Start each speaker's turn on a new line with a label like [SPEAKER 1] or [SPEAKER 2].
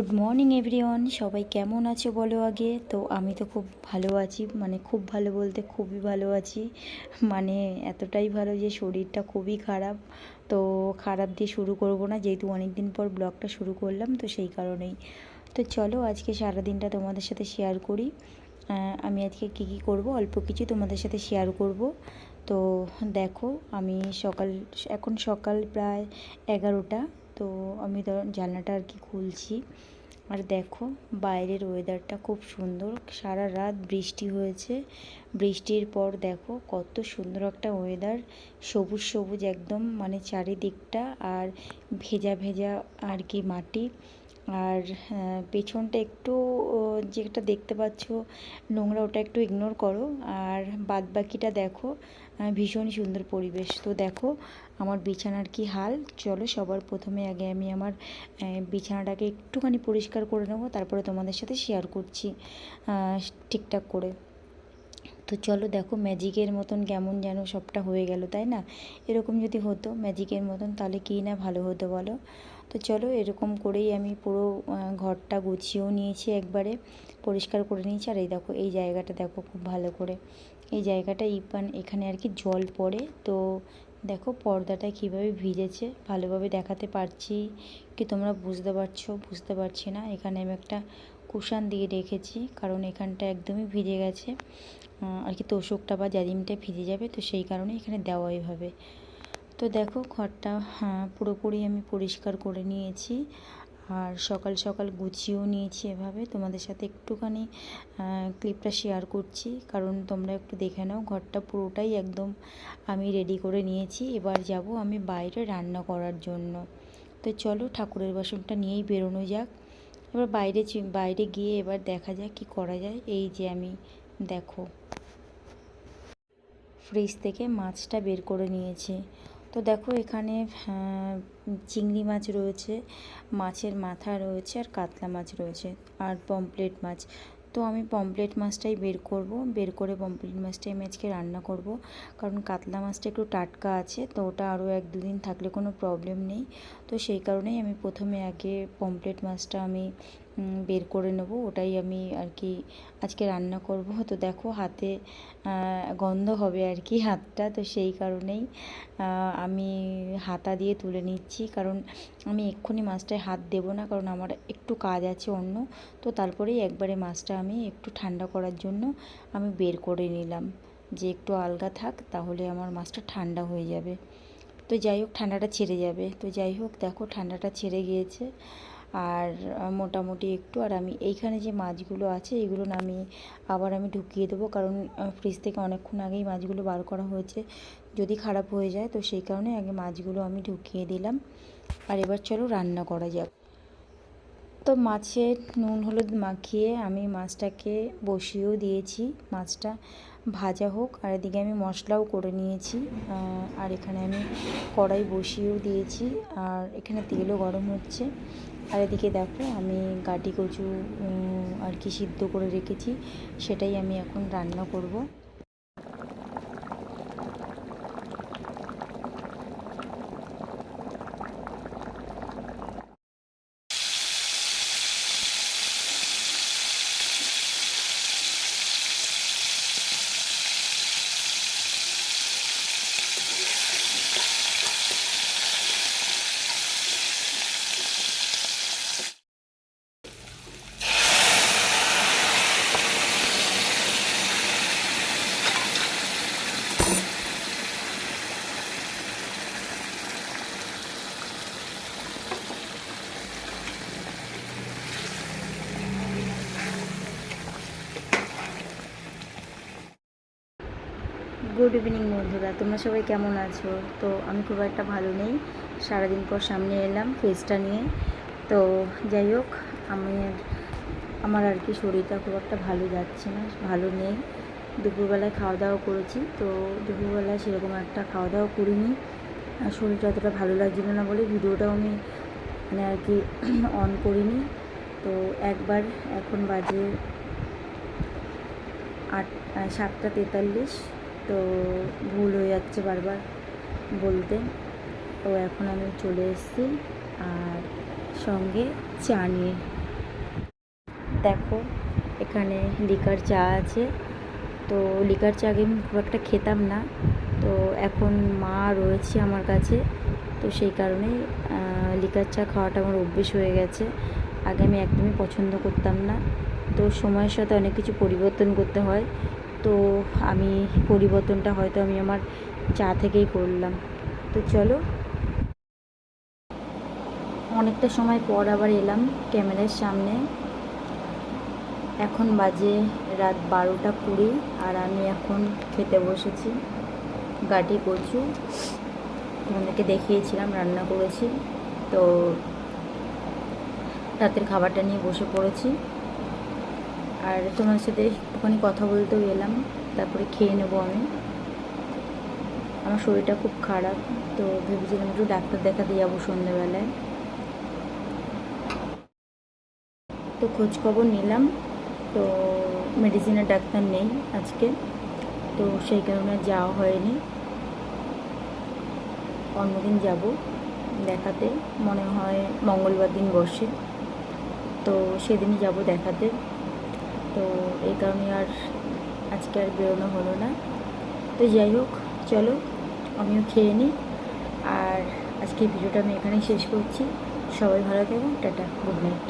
[SPEAKER 1] Good morning everyone সবাই কেমন আছো বলো আগে? তো আমি তো খুব ভালো আছি মানে খুব ভালো বলতে খুবই ভালো আছি। মানে এতটাই ভালো যে শরীরটা খুবই খারাপ। তো খারাপ দিয়ে শুরু করব না, যেহেতু অনেক দিন পর ব্লগটা শুরু করলাম, তো সেই কারণেই। তো চলো আজকে সারা দিনটা তোমাদের সাথে শেয়ার করি। আমি আজকে কী কী করব? অল্প কিছু তোমাদের সাথে শেয়ার করব। তো দেখো, আমি সকাল, এখন সকাল প্রায় এগারোটা। তো আমি জানলাটা আর কি খুলছি। আর দেখো বাইরের ওয়েদারটা খুব সুন্দর। সারা রাত বৃষ্টি হয়েছে। বৃষ্টির পর দেখো কত সুন্দর একটা ওয়েদার সবুজ সবুজ একদম মানে চারিদিকটা আর ভেজা ভেজা আর কি মাটি। আর পেছনটা একটু যেটা দেখতে পাচ্ছ নোংরা ওটা একটু ইগনোর করো। আর বাদ বাকিটা দেখো ভীষণ সুন্দর পরিবেশ। তো দেখো আমার বিছানার কি হাল? চলো সবার প্রথমে আগে আমি আমার বিছানাটাকে একটুখানি পরিষ্কার করে নেব, তারপরে তোমাদের সাথে শেয়ার করছি ঠিকঠাক করে। তো চলো দেখো ম্যাজিকের মতন কেমন যেন সবটা হয়ে গেল, তাই না? এরকম যদি হতো ম্যাজিকের মতন, তাহলে কী না ভালো হতো বলো? তো চলো এরকম করেই আমি পুরো ঘরটা গুছিয়েও নিয়েছি একবারে, পরিষ্কার করে নিয়েছি। আর এই দেখো, এই জায়গাটা দেখো খুব ভালো করে। এই জায়গাটা ইপান, এখানে আর কি জল পড়ে, তো দেখো পর্দাটা কীভাবে ভিজেছে, ভালোভাবে দেখাতে পারছি কি তোমরা বুঝতে পারছ? বুঝতে পারছি না। এখানে আমি একটা কুশান দিয়ে রেখেছি, কারণ এখানটা একদমই ভিজে গেছে। আর কি তোষকটা বা জাজিমটা ভিজে যাবে, তো সেই কারণে এখানে দেওয়া এইভাবে তো দেখো ঘরটা হ্যাঁ পুরোপুরি আমি পরিষ্কার করে নিয়েছি। আর সকাল সকাল গুছিয়েও নিয়েছি এভাবে। তোমাদের সাথে একটুখানি ক্লিপটা শেয়ার করছি। কারণ তোমরা একটু দেখে নাও, ঘরটা পুরোটাই একদম আমি রেডি করে নিয়েছি। এবার যাব আমি বাইরে রান্না করার জন্য। তো চলো ঠাকুরের বাসনটা নিয়েই বেরোনো যাক। এবার বাইরে বাইরে গিয়ে এবার দেখা যাক কি করা যায়। এই যে আমি, দেখো। ফ্রিজ থেকে মাছটা বের করে নিয়েছি। তো দেখো এখানে চিংড়ি মাছ রয়েছে, মাছের মাথা রয়েছে আর কাতলা মাছ রয়েছে আর পমপ্লেট মাছ। তো আমি পমপ্লেট মাছটাই বের করব, বের করে পমপ্লেট মাছটাই আমি আজকে রান্না করব। কারণ কাতলা মাছটা একটু টাটকা আছে, তো ওটা আরও এক দুদিন থাকলে কোনো প্রবলেম নেই। তো সেই কারণেই আমি প্রথমে আগে পমপ্লেট মাছটা আমি বের করে নেব, ওটাই আমি আর কি আজকে রান্না করব। তো দেখো হাতে গন্ধ হবে আর কি হাতটা, তো সেই কারণেই আমি হাতা দিয়ে তুলে নিচ্ছি। কারণ আমি এক্ষুনি মাছটায় হাত দেব না, কারণ আমার একটু কাজ আছে অন্য। তো তারপরেই একবারে মাছটা আমি একটু ঠান্ডা করার জন্য আমি বের করে নিলাম। যে একটু আলগা থাক, তাহলে আমার মাছটা ঠান্ডা হয়ে যাবে। তো যাই হোক, ঠান্ডাটা ছেড়ে যাবে। তো যাই হোক, দেখো ঠান্ডাটা ছেড়ে গিয়েছে। আর মোটামুটি একটু। আর আমি এইখানে যে মাছগুলো আছে, এগুলো আমি আবার আমি ঢুকিয়ে দেবো। কারণ ফ্রিজ থেকে অনেকক্ষণ আগেই মাছগুলো বার করা হয়েছে। যদি খারাপ হয়ে যায়, তো সেই কারণে আগে মাছগুলো আমি ঢুকিয়ে দিলাম। আর এবার চলো রান্না করা যাক। তো মাছে নুন হলুদ মাখিয়ে আমি মাছটাকে বসিয়েও দিয়েছি। মাছটা ভাজা হোক, আর এদিকে আমি মশলাও করে নিয়েছি। আর এখানে আমি কড়াই বসিয়েও দিয়েছি, আর এখানে তেলও গরম হচ্ছে। আর এদিকে দেখো, আমি গাটি কচু আর কি সিদ্ধ করে রেখেছি, সেটাই আমি এখন রান্না করব। গুড ইভিনিং বন্ধুরা, তোমরা সবাই কেমন আছো? তো আমি খুব একটা ভালো নেই, সারাদিন পর সামনে এলাম ফেসটা নিয়ে। তো যাই হোক, আমি আমার আর কি শরীরটা খুব একটা ভালো যাচ্ছে না, ভালো নেই। দুপুরবেলায় খাওয়া দাওয়া করেছি, তো দুপুরবেলায় সেরকম একটা খাওয়া দাওয়া করিনি। আর শরীরটা অতটা ভালো লাগছিল না বলে ভিডিওটাও আমি মানে আর কি অন করিনি। তো একবার এখন বাজে আট, সাতটা তেতাল্লিশ। তো ভুল হয়ে যাচ্ছে বারবার বলতে। তো এখন আমি চলে এসেছি আর সঙ্গে চা নিয়ে। দেখো, এখানে লিকার চা আছে। তো লিকার চা আগে আমি খুব একটা খেতাম না। তো এখন মা রয়েছে আমার কাছে। তো সেই কারণেই লিকার চা খাওয়াটা আমার অভ্যেস হয়ে গেছে। আগে আমি একদমই পছন্দ করতাম না। তো সময়ের সাথে অনেক কিছু পরিবর্তন করতে হয়। তো আমি পরিবর্তনটা হয়তো আমি আমার চা থেকেই করলাম। তো চলো। অনেকটা সময় পর আবার এলাম ক্যামেরার সামনে। এখন বাজে রাত বারোটা কুড়ি আর আমি এখন খেতে বসেছি। গাটি কচু তোমাদেরকে দেখিয়েছিলাম, রান্না করেছি। তো রাতের খাবারটা নিয়ে বসে পড়েছি। আর তোমার সাথে একটুখানি কথা বলতেও এলাম, তারপরে খেয়ে নেব আমি। আমার শরীরটা খুব খারাপ, তো ভেবেছিলাম একটু ডাক্তার দেখাতে যাব সন্ধ্যেবেলায়। তো খোঁজখবর নিলাম, তো মেডিসিনের ডাক্তার নেই আজকে, তো সেই কারণে যাওয়া হয়নি। অন্যদিন যাব দেখাতে, মনে হয় মঙ্গলবার দিন বসে, তো সেদিনই যাব দেখাতে। তো এই কারণে আর আজকে আর বেরোনো হলো না। তো যাই হোক, চলো, আমিও খেয়ে নিই। আর আজকে ভিডিওটা আমি এখানেই শেষ করছি। সবাই ভালো থাকুন টাটা, গুড নাইট।